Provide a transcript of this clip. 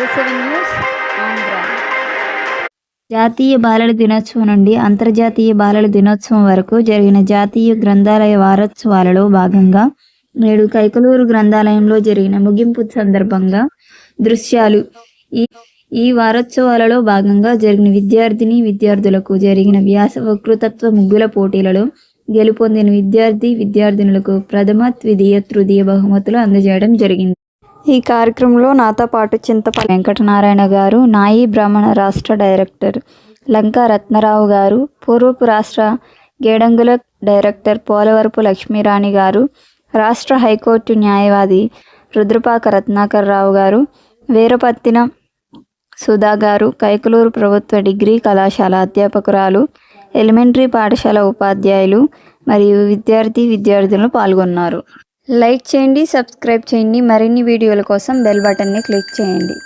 News Andhra జాతీయ బాలల దినోత్సవం నుండి అంతర్జాతీయ బాలల దినోత్సవం వరకు జరిగిన జాతీయ గ్రంథాలయ వారోత్సవాలలో భాగంగా నేడు కైకలూరు గ్రంథాలయంలో జరిగిన ముగింపు సందర్భంగా దృశ్యాలు ఈ ఈ వారోత్సవాలలో భాగంగా జరిగిన విద్యార్థిని విద్యార్థులకు జరిగిన వ్యాస వక్తృత్వ ముగ్గుల పోటీలలో గెలుపొందిన విద్యార్థి విద్యార్థినులకు ప్రథమ ద్వితీయ తృతీయ బహుమతులు అందజేయడం జరిగింది. ఈ కార్యక్రమంలో నాతో పాటు చింతపల్లి వెంకటనారాయణ గారు నాయి బ్రాహ్మణ రాష్ట్ర డైరెక్టర్ లంకా రత్నరావు గారు పూర్వపు రాష్ట్ర గేడంగుల డైరెక్టర్ పోలవరపు లక్ష్మీరాణి గారు రాష్ట్ర హైకోర్టు న్యాయవాది రుద్రపాక రత్నాకర్ రావు గారు వీరపత్తిన సుధా గారు కైకలూరు ప్రభుత్వ డిగ్రీ కళాశాల అధ్యాపకురాలు ఎలిమెంటరీ పాఠశాల ఉపాధ్యాయులు మరియు విద్యార్థి విద్యార్థులు పాల్గొన్నారు. లైక్ చేయండి సబ్స్క్రైబ్ చేయండి. మరిన్ని వీడియోల కోసం బెల్ బటన్ని క్లిక్ చేయండి.